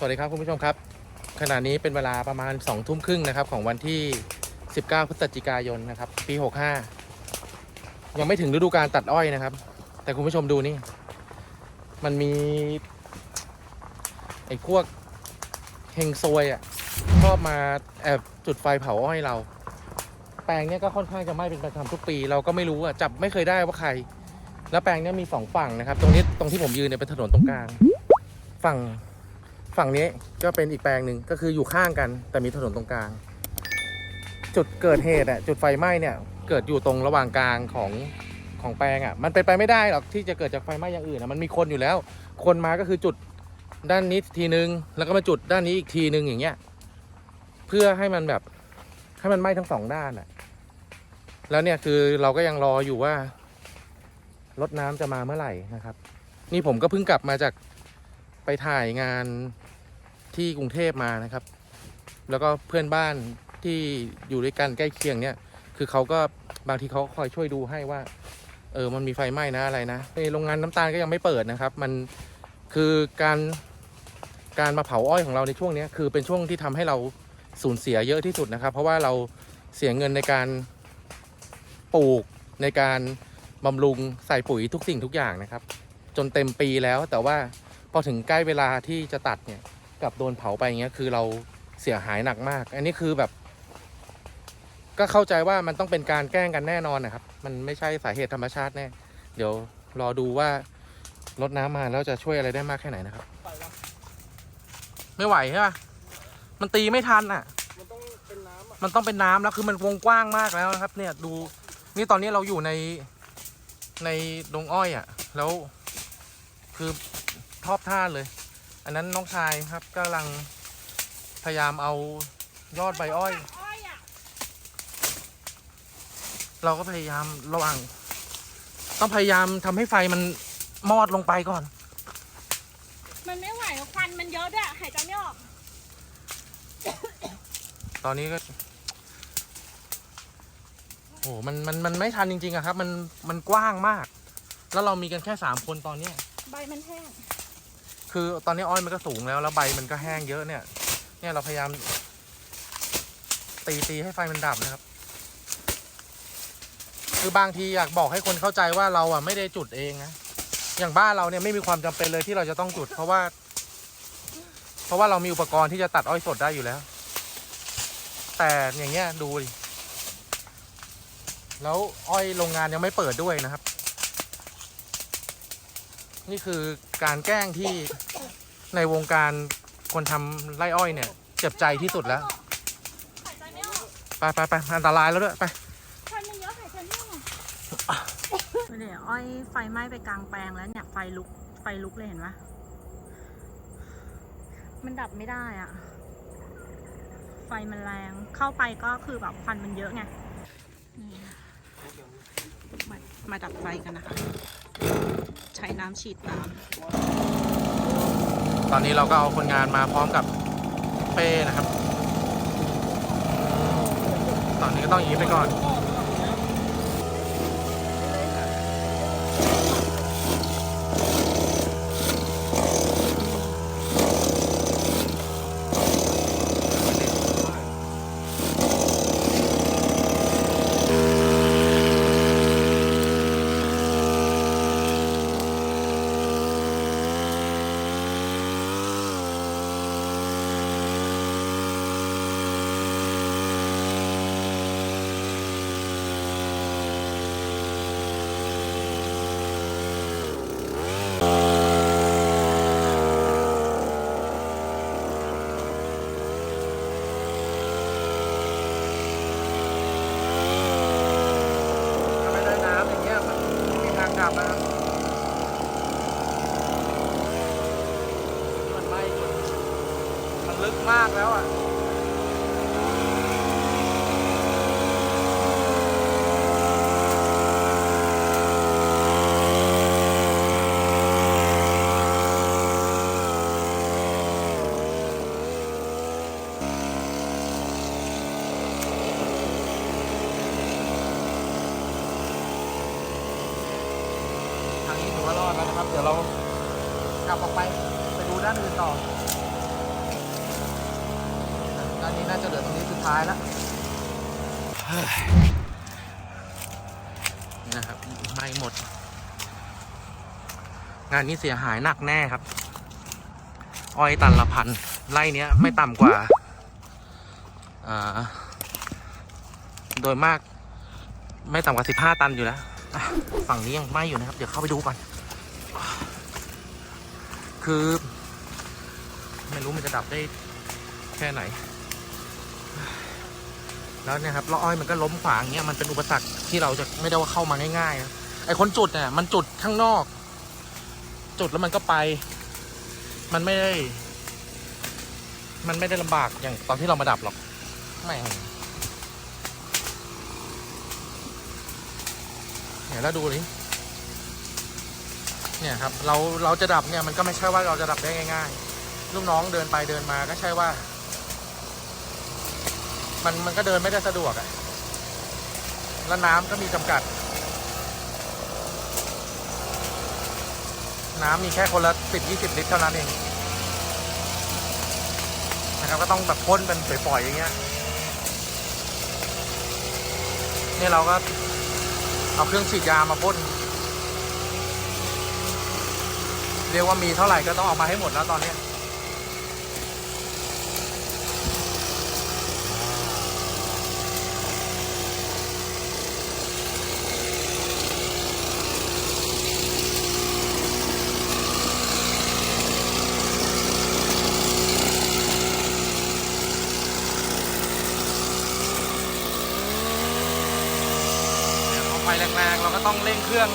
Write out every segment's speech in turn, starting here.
สวัสดีครับคุณผู้ชมครับ ขณะนี้เป็นเวลาประมาณ2องทุ่มครึ่งนะครับ ของวันที่ 19 พฤศจิกายนนะครับ ปี 65 ยังไม่ถึงฤดูการตัดอ้อยนะครับ แต่คุณผู้ชมดูนี่ มันมี ไอ้พวกเฮงซวยอะชอบมาแอบจุดไฟเผาอ้อยเรา แปลงเนี้ยก็ค่อนข้างจะไหม้เป็นประจำทุกปี เราก็ไม่รู้อะจับไม่เคยได้ว่าใคร แล้วแปลงเนี้ยมีสองฝั่งนะครับ ตรงนี้ตรงที่ผมยืนเนี่ยเป็นถนนตรงกลาง ฝั่ง ฝั่งนี้ก็เป็นอีกแปลงหนึ่งก็คืออยู่ข้างกัน แต่มีถนนตรงกลาง จุดเกิดเหตุอะจุดไฟไหม้เนี่ย เกิดอยู่ตรงระหว่างกลางของของแปลงอะ มันเป็นไปไม่ได้หรอกที่จะเกิดจากไฟไหม้อย่างอื่นอะมันมีคนอยู่แล้ว คนมาก็คือจุดด้านนี้ทีนึง แล้วก็มาจุดด้านนี้อีกทีนึงอย่างเงี้ย เพื่อให้มันแบบให้มันไหม้ทั้งสองด้านอะ แล้วเนี่ยคือเราก็ยังรออยู่ว่ารถน้ำจะมาเมื่อไหร่นะครับ นี่ผมก็เพิ่งกลับมาจากไปถ่ายงาน ที่กรุงเทพมานะครับ แล้วก็เพื่อนบ้านที่อยู่ด้วยกันใกล้เคียงเนี่ย คือเขาก็บางทีเขาคอยช่วยดูให้ว่า เออมันมีไฟไหม้นะอะไรนะในโรงงานน้ำตาลก็ยังไม่เปิดนะครับ มันคือการการมาเผาอ้อยของเราในช่วงนี้คือเป็นช่วงที่ทำให้เราสูญเสียเยอะที่สุดนะครับ เพราะว่าเราเสียเงินในการปลูกในการบำรุงใส่ปุ๋ยทุกสิ่งทุกอย่างนะครับ จนเต็มปีแล้วแต่ว่าพอถึงใกล้เวลาที่จะตัดเนี่ย กลับโดนเผาไปอย่างเงี้ยคือเราเสียหายหนักมาก อันนี้คือแบบ ก็เข้าใจว่ามันต้องเป็นการแกล้งกันแน่นอนนะครับ มันไม่ใช่สาเหตุธรรมชาติแน่เดี๋ยวรอดูว่ารถน้ำมาแล้วจะช่วยอะไรได้มากแค่ไหนนะครับ ไม่ไหวใช่ปะมันตีไม่ทันอะ มันต้องเป็นน้ำอะมันต้องเป็นน้ำแล้วคือมันวงกว้างมากแล้วนะครับ เนี่ยดูนี่ตอนนี้เราอยู่ในในดงอ้อยอะ่ะ แล้วคือทอบท่าเลย อันนั้นน้องชายครับกำลังพยายามเอายอดใบอ้อย อ้อยอะเราก็พยายามระวัง ต้องพยายามทำให้ไฟมันมอดลงไปก่อน มันไม่ไหวควันมันเยอะด้วยหายใจไม่ออกตอนนี้ก็โอ้โหมันมันมันไม่ทันจริงๆอะครับ มันมันกว้างมาก แล้วเรามีกันแค่สามคนตอนเนี้ย ใบมันแห้ง คือตอนนี้อ้อยมันก็สูงแล้วแล้วใบมันก็แห้งเยอะเนี่ย เนี่ยเราพยายาม ตีตีให้ไฟมันดับนะครับ คือบางทีอยากบอกให้คนเข้าใจว่าเราอะไม่ได้จุดเองนะอย่างบ้านเราเนี่ยไม่มีความจำเป็นเลยที่เราจะต้องจุด เพราะว่า เพราะว่าเรามีอุปกรณ์ที่จะตัดอ้อยสดได้อยู่แล้ว แต่อย่างเงี้ยดูดิแล้วอ้อยโรงงานยังไม่เปิดด้วยนะครับ นี่คือการแกล้งที่ในวงการคนทำไร่อ้อยเนี่ย เจ็บใจที่สุดแล้ว หายใจไม่ออกไปไปไปอันตรายแล้วด้วย ไปควันเยอะหายใจไม่ออกเนี่ยอ้อยไฟไหม้ไปกลางแปลงแล้วเนี่ยไฟลุกไฟลุกเลยเห็นไหมมันดับไม่ได้อะไฟมันแรงเข้าไปก็คือแบบควันมันเยอะไงนี่มามาดับไฟกันนะคะ ใช้น้ำฉีดตามตอนนี้เราก็เอาคนงานมาพร้อมกับเป้นะครับ ตอนนี้ก็ต้องอย่างนี้ไปก่อน ถ้าไม่ได้น้ำอย่างเงี้ยมันไม่มีทางดับนะครับมันไหม้จนมันลึกมากแล้วอะ ทางนี้ถือว่ารอดแล้วนะครับ เรากลับออกไปไปดูด้านอื่นต่ออันนี้น่าจะเหลือตรงนี้สุดท้ายแล้วนะครับไหม่หมด งานนี้เสียหายหนักแน่ครับ อ้อยตันละพันไร่เนี้ยไม่ต่ำกว่าอ่าโดยมาก ไม่ต่ำกว่าสิบห้าตันอยู่แล้วฝั่งนี้ยังไหม่อยู่นะครับ เดี๋ยวเข้าไปดูก่อน คือ ไม่รู้มันจะดับได้แค่ไหน แล้วเนี่ยครับล้ออ้อยมันก็ล้มขวางเงี้ยมันเป็นอุปสรรคที่เราจะไม่ได้ว่าเข้ามาง่ายๆนะไอคนจุดเนี่ยมันจุดข้างนอก จุดแล้วมันก็ไป มันไม่ได้ มันไม่ได้ลำบากอย่างตอนที่เรามาดับหรอกไม่งเนี่ยแล้วดูดิ เนี่ยครับเราเราจะดับเนี่ยมันก็ไม่ใช่ว่าเราจะดับได้ง่ายๆลูกน้องเดินไปเดินมาก็ใช่ว่า มันมันก็เดินไม่ได้สะดวกอะ่ะแล้วน้ำก็มีจำกัด น้ำมีแค่คนละสิบยี่สิบลิตรเท่านั้นเองนะครับก็ต้องแบบพ่นเป็นปล่อยๆอย่างเงี้ยนี่เราก็เอาเครื่องฉีดยามาพ่น เรียกว่ามีเท่าไหร่ก็ต้องเอามาให้หมดแล้วตอนนี้เนี่ยพอไฟแรงๆเราก็ต้องเร่งเครื่อง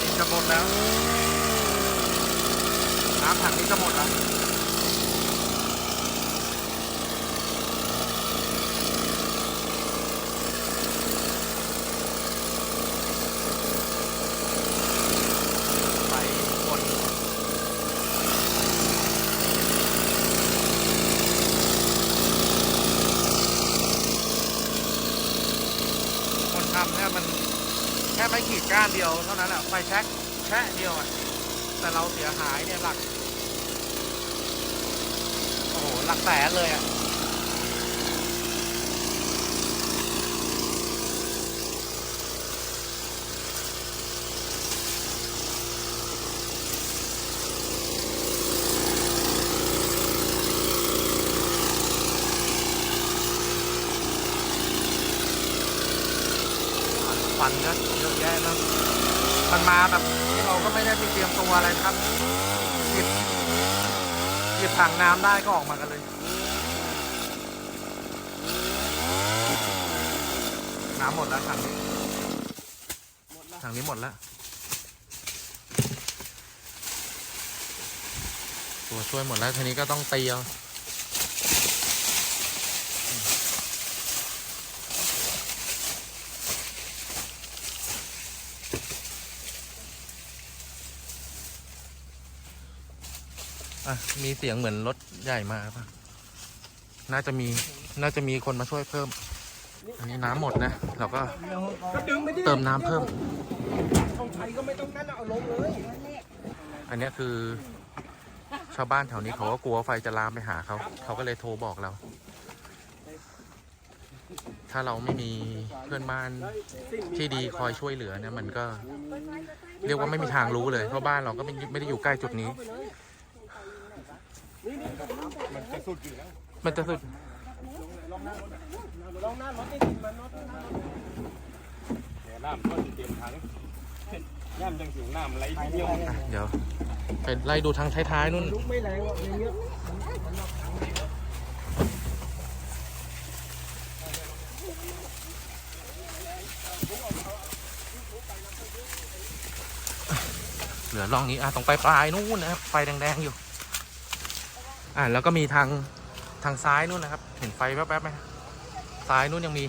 นี่จะหมด แล้ว น้ำถังนี้จะหมดแล้ว ไปหมด คนทำเนี่ยมันแค่ไม่ขีดก้านเดียวเท่านั้นแหละไฟแช็ก แช่เดียวอะแต่เราเสียหายเนี่ยหลัก โอ้โห หลักแสนเลยอะควันก็เยอะแยะนะมันมาแบบ ก็ไม่ได้ไปเตรียมตัวอะไรนะครับหยิบหยิบถังน้ำได้ก็ออกมากันเลย น้ำหมดแล้วถังนี้ถังนี้หมดแล้วตัวช่วยหมดแล้วทีนี้ก็ต้องตีเอา อะ มีเสียงเหมือนรถใหญ่มาป่ะ น่าจะมี น่าจะมีคนมาช่วยเพิ่ม อันนี้น้ำหมดนะ เราก็เติมน้ำเพิ่ม อันเนี้ยคือ ชาวบ้านแถวนี้เขาก็กลัวไฟจะลามไปหาเขา เขาก็เลยโทรบอกเรา ถ้าเราไม่มีเพื่อนบ้านที่ดีคอยช่วยเหลือเนี่ยมันก็ เรียกว่าไม่มีทางรู้เลย เพราะบ้านเราก็ไม่ไม่ได้อยู่ใกล้จุดนี้ มันจะสุดอยู่แล้วมันจะสุดแต่น้ำก็จะเต็มถังย่ำจังสิวน้ำไหลทีเดียวเดี๋ยวไปไล่ดูทางท้ายๆนู่นไม่แรงหรอกอย่างเงี้ยเหลือร่องนี้อะตรงปลายๆนู่นนะครับไฟแดงๆอยู่ อะแล้วก็มีทางทางซ้ายนู่นนะครับ เห็นไฟแป๊บๆไหมซ้ายนู่นยังมี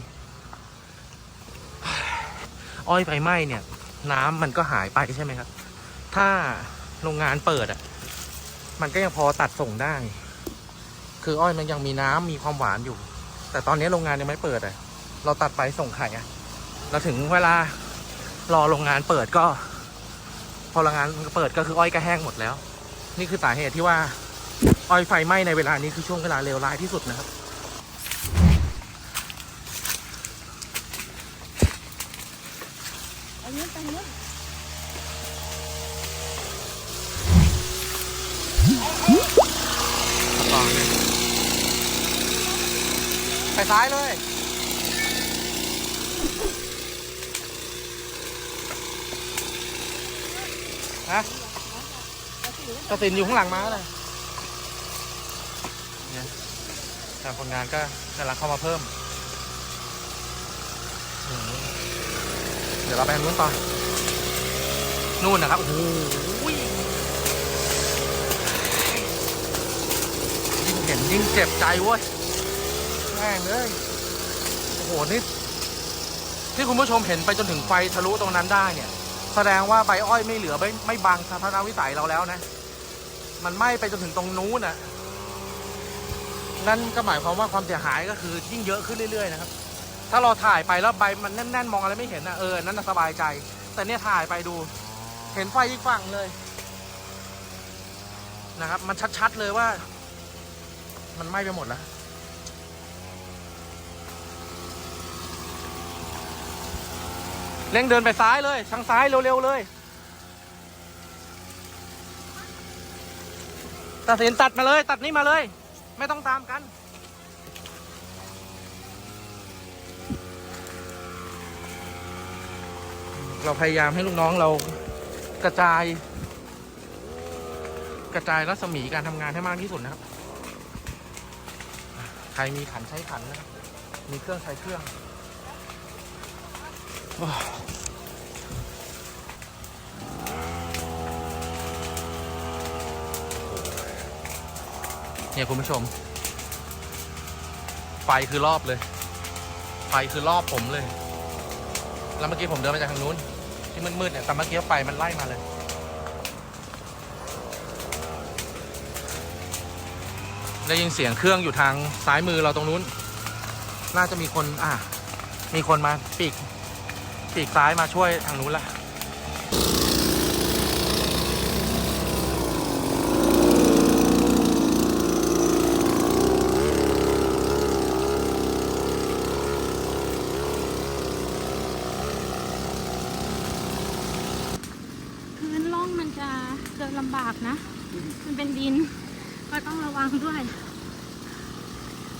อ้อยไฟไหม้เนี่ย น้ำมันก็หายไปใช่ไหมครับ ถ้าโรงงานเปิดอะ มันก็ยังพอตัดส่งได้ คืออ้อยมันยังมีน้ำมีความหวานอยู่ แต่ตอนนี้โรงงานยังไม่เปิดอะ เราตัดไปส่งไข่อะเราถึงเวลารอโรงงานเปิดก็ พอโรงงานเปิดก็คืออ้อยก็แห้งหมดแล้ว นี่คือสาเหตุที่ว่า อ้อยไฟไหม้ในเวลานี้คือช่วงเวลาเลวร้ายที่สุดนะครับ อันนี้ตรงนี้ต่อเลยไปซ้ายเลยฮะกระสินอยู่ข้างหลังม้าเลย เนี่ยทางคนงานก็กำลังเข้ามาเพิ่ม เดี๋ยวเราไปทางนู้นต่อนู่นนะครับ โอ้โหยิ่งเห็นยิ่งเจ็บใจเว้ยแม่งเลยโอ้โห นี่ ที่คุณผู้ชมเห็นไปจนถึงไฟทะลุตรงนั้นได้เนี่ย แสดงว่าใบอ้อยไม่เหลือไม่ไม่บังทัศนวิสัยเราแล้วนะ มันไหม้ไปจนถึงตรงนู้นน่ะ นั่นก็หมายความว่าความเสียหายก็คือยิ่งเยอะขึ้นเรื่อยๆนะครับ ถ้าเราถ่ายไปแล้วใบมันแน่นๆ มองอะไรไม่เห็นนะเออ นั่นนะสบายใจ แต่เนี่ยถ่ายไปดู เห็นไฟอีกฝั่งเลยนะครับ มันชัดๆเลยว่า มันไหม้ไปหมดแล้วเร่งเดินไปซ้ายเลย ทางซ้ายเร็วๆเลย ตัดสินตัดมาเลย ตัดนี่มาเลย ไม่ต้องตามกัน เราพยายามให้ลูกน้องเรากระจาย กระจายรัศมีการทำงานให้มากที่สุดนะครับ ใครมีขันใช้ขันนะครับ มีเครื่องใช้เครื่อง เนี่ยคุณผู้ชม ไฟคือรอบเลย ไฟคือรอบผมเลย แล้วเมื่อกี้ผมเดินมาจากทางนู้น ที่มืดๆเนี่ยแต่เมื่อกี้ไฟมันไล่มาเลยได้ยินเสียงเครื่องอยู่ทางซ้ายมือเราตรงนู้น น่าจะมีคน อะ มีคนมาปีก ปีกซ้ายมาช่วยทางนู้นละ พื้นร่องมันจะเดินลำบากนะ มันเป็นดิน ก็ต้องระ วังด้วย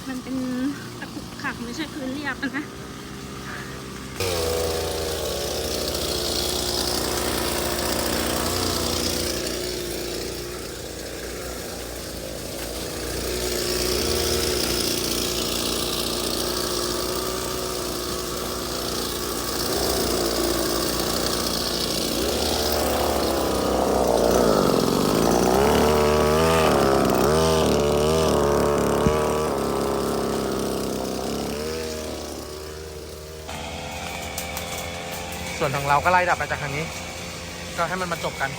มันเป็นตะขุกขักไม่ใช่พื้นเรียบนะ ส่วนของเราก็ไล่ดับมาจากทางนี้ ก็ให้มันมาจบกัน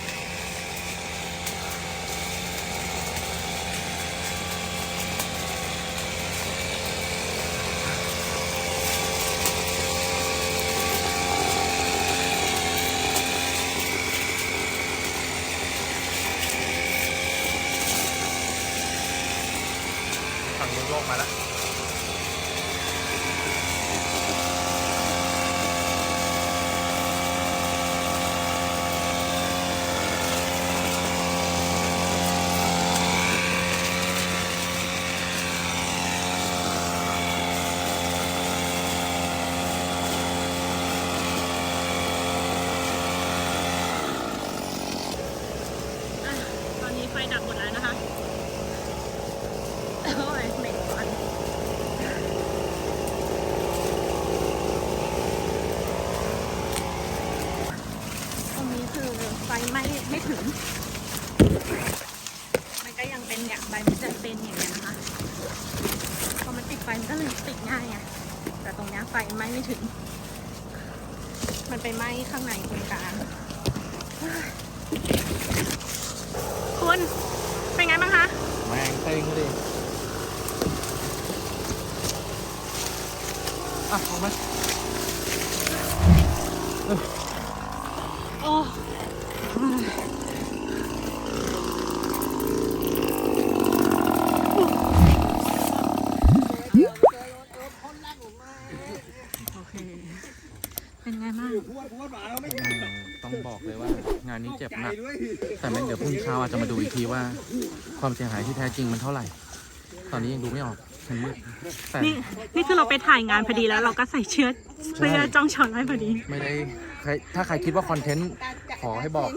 ฝั่งนู้นโยกมาแล้ว อะตอนนี้ไฟดับหมดแล้วนะคะ โอ้ยเหม็นควันตรงนี้ คือไฟไหม้ไม่ถึง มันก็ยังเป็นอย่างใบมันจะเป็นอย่างเงี้ยนะคะพอมันติดไฟมันก็เลยติดง่ายไงแต่ตรงเนี้ยไฟไหม้ไม่ถึง มันไปไหม้ข้างในตรงกลางคุณเป็นไงบ้างคะแมงเต็งเลยอะออกมาเออ เป็นไงบ้าง ต้องบอกเลยว่างานนี้เจ็บหนัก แต่แม่งเดี๋ยวพรุ่งนี้เช้าอาจจะมาดูอีกทีว่า ความเสียหายที่แท้จริงมันเท่าไหร่ ตอนนี้ยังดูไม่ออกมันมืดแต่นี่นี่คือเราไปถ่ายงานพอดีแล้วเราก็ใส่เชือเสื้อจ้องชอนไว้พอดี ไม่ได้ใครถ้าใครคิดว่าคอนเทนต์ขอให้บอก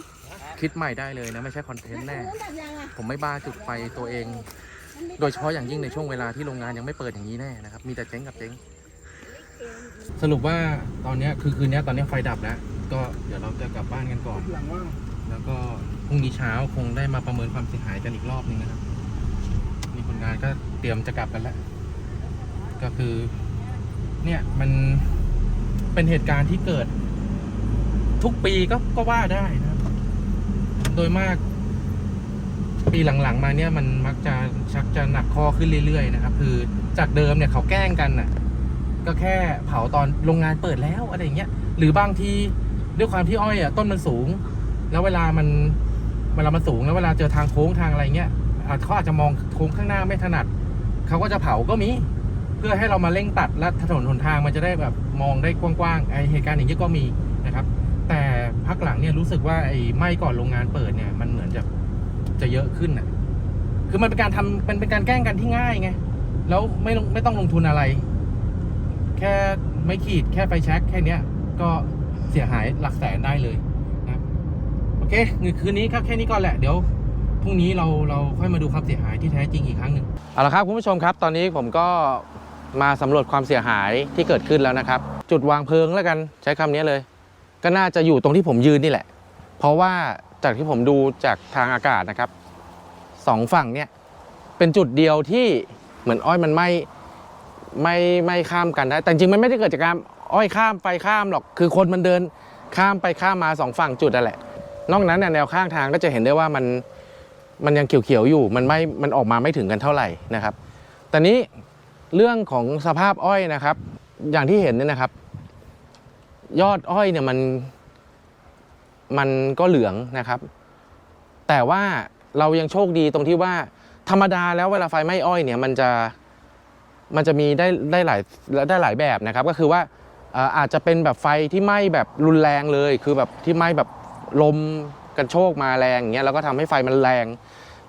คิดใหม่ได้เลยนะไม่ใช่คอนเทนต์แน่ ผมไม่บ้าจุดไฟตัวเอง โดยเฉพาะอย่างยิ่งในช่วงเวลาที่โรงงานยังไม่เปิดอย่างนี้แน่นะครับ มีแต่เจ๊งกับเจ๊งสรุปว่าตอนเนี้ยคือคืนเนี้ยตอนเนี้ยไฟดับแล้ว ก็เดี๋ยวเราจะกลับบ้านกันก่อน แล้วก็พรุ่งนี้เช้าคงได้มาประเมินความเสียหายกันอีกรอบนึงนะครับมีคนงานก็เตรียมจะกลับกันแล้ว ก็คือ เนี่ยมันเป็นเหตุการณ์ที่เกิด ทุกปีก็ก็ว่าได้นะครับโดยมาก ปีหลังๆ มาเนี่ยมันมักจะชักจะหนักข้อขึ้นเรื่อยๆนะครับ คือจากเดิมเนี่ยเขาแกล้งกันน่ะ ก็แค่เผาตอนโรงงานเปิดแล้วอะไรอย่างเงี้ย หรือบางที ด้วยความที่อ้อยอะต้นมันสูง แล้วเวลามันเวลามันสูงแล้วเวลาเจอทางโค้งทางอะไรเงี้ยเขาอาจจะมองโค้งข้างหน้าไม่ถนัดเขาก็จะเผาก็มี เพื่อให้เรามาเร่งตัดและถนนหนทางมันจะได้แบบมองได้กว้างๆไอเหตุการณ์อย่างนี้ก็มีนะครับ แต่พักหลังเนี่ยรู้สึกว่าไอ้ไหม้ก่อนโรงงานเปิดเนี่ยมันเหมือนจะจะเยอะขึ้นอะคือมันเป็นการทำเป็นเป็นการแกล้งกันที่ง่ายไงแล้วไม่ลงไม่ต้องลงทุนอะไร แค่ไม่ขีดแค่ไฟแช็กแค่เนี้ยก็ เสียหายหลักแสนได้เลยนะครับโอเคคืนนี้ครับแค่นี้ก่อนแหละเดี๋ยวพรุ่งนี้เราเราค่อยมาดูความเสียหายที่แท้จริงอีกครั้งหนึ่งเอาละครับคุณผู้ชมครับ ตอนนี้ผมก็มาสำรวจความเสียหายที่เกิดขึ้นแล้วนะครับ จุดวางเพลิงแล้วกันใช้คำนี้เลย ก็น่าจะอยู่ตรงที่ผมยืนนี่แหละ เพราะว่าจากที่ผมดูจากทางอากาศนะครับสองฝั่งเนี่ยเป็นจุดเดียวที่เหมือนอ้อยมันไม่ไม่ไม่ข้ามกันได้ แต่จริงมันไม่ได้เกิดจากการ อ้อยข้ามไปข้ามหรอก คือคนมันเดินข้ามไปข้ามมาสองฝั่งจุดนั่นแหละ นอกนั้นเนี่ยแนวข้างทางก็จะเห็นได้ว่ามันมันยังเขียวๆอยู่ มันไม่มันออกมาไม่ถึงกันเท่าไหร่นะครับ แต่นี้เรื่องของสภาพอ้อยนะครับ อย่างที่เห็นเนี่ยนะครับ ยอดอ้อยเนี่ยมันมันก็เหลืองนะครับ แต่ว่าเรายังโชคดีตรงที่ว่าธรรมดาแล้วเวลาไฟไหม้อ้อยเนี่ยมันจะมันจะมีได้ได้หลายได้หลายแบบนะครับ ก็คือว่า อาจจะเป็นแบบไฟที่ไหม้แบบรุนแรงเลย คือแบบที่ไหม้แบบลมกันโชกมาแรงอย่างเงี้ยแล้วก็ทำให้ไฟมันแรง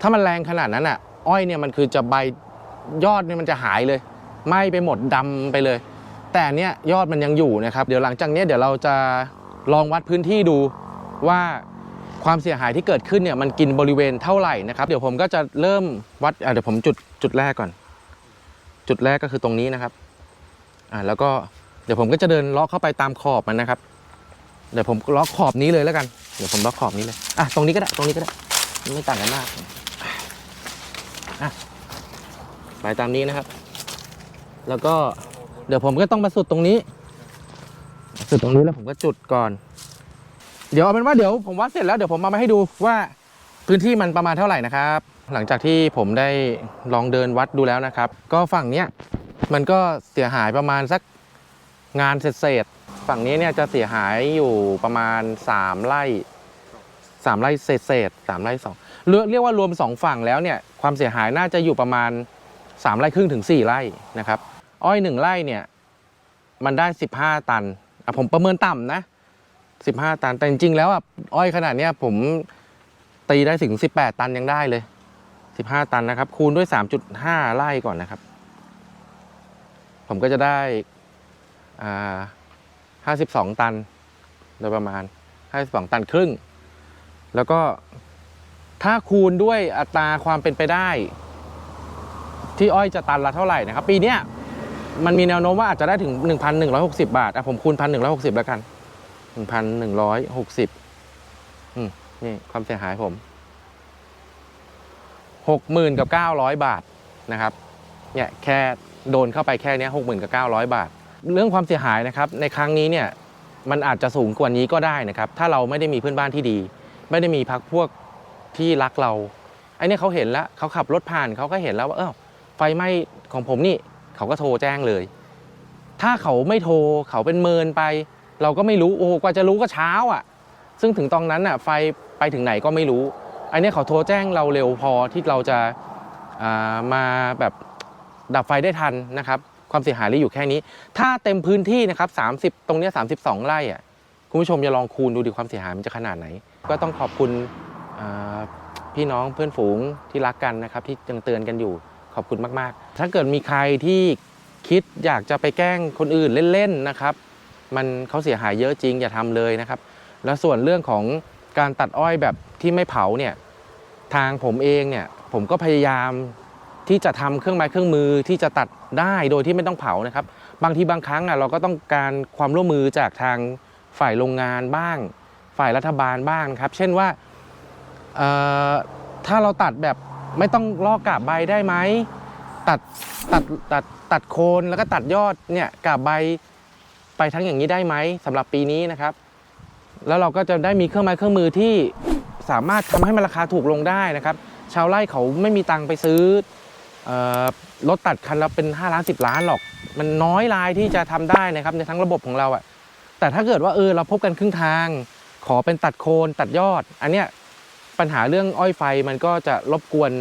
ถ้ามันแรงขนาดนั้นอะ อ้อยเนี่ยมันคือจะใบยอดเนี่ยมันจะหายเลยไหม้ไปหมดดำไปเลย แต่เนี้ยยอดมันยังอยู่นะครับ เดี๋ยวหลังจากเนี้ยเดี๋ยวเราจะลองวัดพื้นที่ดูว่าความเสียหายที่เกิดขึ้นเนี่ยมันกินบริเวณเท่าไหร่นะครับ เดี๋ยวผมก็จะเริ่มวัดเดี๋ยวผมจุดจุดแรกก่อน จุดแรกก็คือตรงนี้นะครับอ่าแล้วก็ ดี๋ยวผมก็จะเดินเลาะเข้าไปตามขอบมันนะครับ เดี๋ยวผมเลาะขอบนี้เลยแล้วกัน เดี๋ยวผมเลาะขอบนี้เลย อะ ตรงนี้ก็ได้ ตรงนี้ก็ได้ ไม่ต่างกันมาก อะ ไปตามนี้นะครับ แล้วก็เดี๋ยวผมก็ต้องมาสุดตรงนี้ สุดตรงนี้แล้วผมก็จุดก่อน เดี๋ยวเอาเป็นว่าเดี๋ยวผมวัดเสร็จแล้วเดี๋ยวผมมามาให้ดูว่าพื้นที่มันประมาณเท่าไหร่นะครับ หลังจากที่ผมได้ลองเดินวัดดูแล้วนะครับ ก็ฝั่งเนี้ยมันก็เสียหายประมาณสัก งานเศษๆฝั่งนี้เนี่ยจะเสียหายอยู่ประมาณ 3ไร่3ไร่เศษเศษๆสามไร่สองเรียกเรียกว่ารวม 2 ฝั่งแล้วเนี่ยความเสียหายน่าจะอยู่ประมาณ 3ไร่ครึ่งถึง 4 ไร่นะครับอ้อย 1ไร่เนี่ยมันได้ 15 ตันผมประเมินต่ำนะ 15 ตันแต่จริงๆแล้วอะอ้อยขนาดเนี้ยผมตีได้ถึง 18 ตันยังได้เลย 15 ตันนะครับ คูณด้วย 3.5 ไร่ก่อนนะครับ ผมก็จะได้ 52 ตัน โดยประมาณ 52 ตันครึ่ง แล้วก็ถ้าคูณด้วยอัตราความเป็นไปได้ ที่อ้อยจะตันละเท่าไหร่นะครับ ปีเนี้ยมันมีแนวโน้มว่าอาจจะได้ถึง 1,160 บาทอะผมคูณ 1,160 แล้วกัน 1,160อืมนี่ความเสียหายผมหกหมื่นกับเก้าร้อยบาทนะครับเนี่ยแค่โดนเข้าไปแค่นี้หกหมื่นกับเก้าร้อยบาท เรื่องความเสียหายนะครับในครั้งนี้เนี่ยมันอาจจะสูงกว่านี้ก็ได้นะครับถ้าเราไม่ได้มีเพื่อนบ้านที่ดี ไม่ได้มีพักพวกที่รักเราไอ้นี่เขาเห็นแล้วเขาขับรถผ่านเขาก็เห็นแล้วว่าเออไฟไหม้ของผมนี่เขาก็โทรแจ้งเลย ถ้าเขาไม่โทรเขาเป็นเมินไป เราก็ไม่รู้โอ้กว่าจะรู้ก็เช้าอะ ซึ่งถึงตอนนั้นอะไฟไปถึงไหนก็ไม่รู้ไอันนี้เขาโทรแจ้งเราเร็วพอที่เราจะามาแบบดับไฟได้ทันนะครับ ความเสียหายเลือยู่แค่นี้ ถ้าเต็มพื้นที่นะครับ30 ตรงนี้32 ไร่อะคุณผู้ชมจะลองคูณดูดิความเสียหายมันจะขนาดไหน ก็ต้องขอบคุณพี่น้องเพื่อนฝูงที่รักกันนะครับ ที่ยังเตือนกันอยู่ขอบคุณมากๆ ถ้าเกิดมีใครที่คิดอยากจะไปแกล้งคนอื่นเล่นๆนะครับ มันเขาเสียหายเยอะจริงอย่าทำเลยนะครับ แล้วส่วนเรื่องของการตัดอ้อยแบบที่ไม่เผาเนี่ยทางผมเองเนี่ยผมก็พยายาม ที่จะทำเครื่องไม้เครื่องมือที่จะตัดได้โดยที่ไม่ต้องเผานะครับ บางทีบางครั้งอะเราก็ต้องการความร่วมมือจากทางฝ่ายโรงงานบ้าง ฝ่ายรัฐบาลบ้างครับ เช่นว่าถ้าเราตัดแบบไม่ต้องลอกกาบใบได้ไหมตัดตัดตัดตัดโคนแล้วก็ตัดยอดเนี่ยกาบใบไปทั้งอย่างนี้ได้ไหมสำหรับปีนี้นะครับ แล้วเราก็จะได้มีเครื่องไม้เครื่องมือที่สามารถทำให้มันราคาถูกลงได้นะครับ ชาวไร่เขาไม่มีตังค์ไปซื้อ รถตัดคันละเป็น5ล้าน10 ล้านหรอก มันน้อยรายที่จะทำได้นะครับในทั้งระบบของเราอะแต่ถ้าเกิดว่าเออเราพบกันครึ่งทาง ขอเป็นตัดโคนตัดยอด อันเนี้ยปัญหาเรื่องอ้อยไฟมันก็จะรบกวน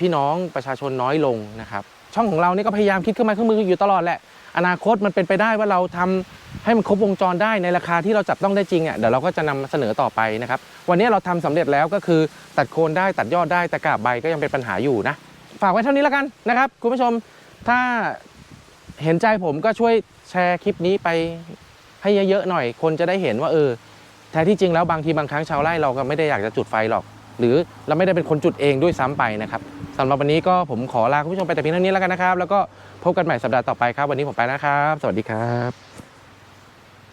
พี่น้องประชาชนน้อยลงนะครับ ช่องของเรานี่ก็พยายามคิดเครื่องไม้เครื่องมืออยู่ตลอดแหละอนาคตมันเป็นไปได้ว่าเราทำให้มันครบวงจรได้ในราคาที่เราจับต้องได้จริงอะเดี๋ยวเราก็จะนำมาเสนอต่อไปนะครับ วันนี้เราทำสำเร็จแล้วก็คือตัดโคนได้ตัดยอดได้แต่กาบใบก็ยังเป็นปัญหาอยู่นะ ฝากไว้เท่านี้แล้วกันนะครับ คุณผู้ชมถ้าเห็นใจผมก็ช่วยแชร์คลิปนี้ไปให้เยอะๆหน่อย คนจะได้เห็นว่าเออแท้ที่จริงแล้วบางทีบางครั้งชาวไร่เราก็ไม่ได้อยากจะจุดไฟหรอก หรือเราไม่ได้เป็นคนจุดเองด้วยซ้ำไปนะครับสำหรับวันนี้ก็ผมขอลาคุณผู้ชมไปแต่เพียงเท่านี้แล้วกันนะครับ แล้วก็พบกันใหม่สัปดาห์ต่อไปครับ วันนี้ผมไปแล้วครับ สวัสดีครับ